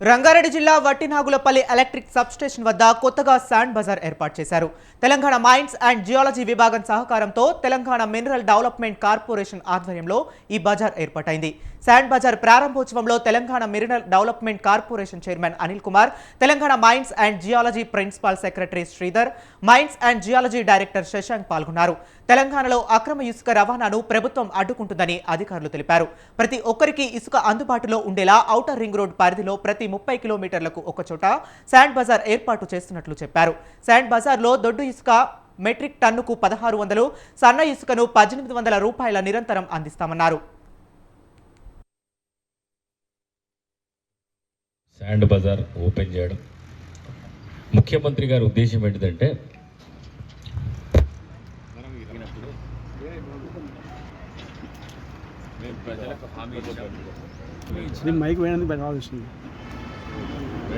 రంగారెడ్డి జిల్లా Vattinagulapally electric substation వద్ద కొత్తగా శాండ్ బజార్ ఏర్పాటు చేశారు. తెలంగాణ మైన్స్ అండ్ జియాలజీ విభాగం సహకారంతో తెలంగాణ మినరల్ డెవలప్మెంట్ కార్పొరేషన్ ఆధ్వర్యంలో ఈ బజార్ ఏర్పాటైంది. Sand bazaar ప్రారంభోత్సవంలో Telangana mineral development corporation chairman Anil Kumar Telangana mines and geology principal secretary Sridhar mines and geology director Shashank పాల్గొన్నారు. తెలంగాణలో అక్రమ ఇసుక రవాణాను ప్రభుత్వం అడ్డుకుంటుందని అధికారులు తెలిపారు. ప్రతి ఒక్కరికి ఇసుక అందుబాటులో ఉండేలా ఔటర్ రింగ్ రోడ్ పరిధిలో ప్రతి ముప్పై కిలోమీటర్లకు ఒక చోట శాండ్ బజార్ ఏర్పాటు చేస్తున్నట్లు చెప్పారు. శాండ్ బజార్లో దొడ్డు ఇసుక మెట్రిక్ టన్నుకు పదహారు వందలు సన్న ఇసుకను పద్దెనిమిది వందల రూపాయల నిరంతరం అందిస్తామన్నారు. శాండ్ బజార్ ఓపెన్ చేయడం. ముఖ్యమంత్రి గారి ఉద్దేశం ఏంటిదంటే మైక్ వేయడానికి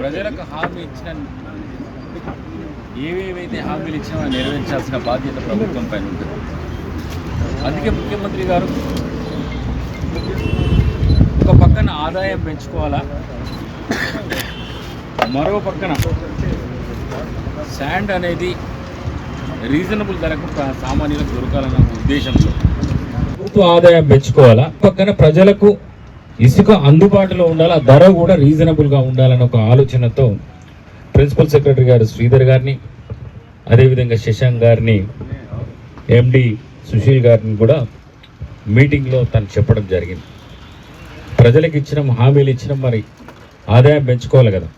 ప్రజలకు హామీ ఇచ్చిన ఏవేవైతే హామీలు ఇచ్చినా నెరవేర్చాల్సిన బాధ్యత ప్రభుత్వం పైన ఉంటుంది. అందుకే ముఖ్యమంత్రి గారు ఒక పక్కన ఆదాయం పెంచుకోవాలా? మరో పక్కన శాండ్ అనేది రీజనబుల్ ధరకు సామాన్యులకు దొరకాలన్న ఉద్దేశంతో. ప్రభుత్వ ఆదాయం పెంచుకోవాలా? పక్కన ప్రజలకు ఇసుక అందుబాటులో ఉండాలి? ఆ ధర కూడా రీజనబుల్గా ఉండాలన్న ఒక ఆలోచనతో ప్రిన్సిపల్ సెక్రటరీ గారు శ్రీధర్ గారిని అదేవిధంగా శశాంక్ గారిని ఎండి సుశీల్ గారిని కూడా మీటింగ్లో తను చెప్పడం జరిగింది. ప్రజలకు ఇచ్చిన హామీలు ఇచ్చిన మరి ఆదాయం పెంచుకోవాలి కదా.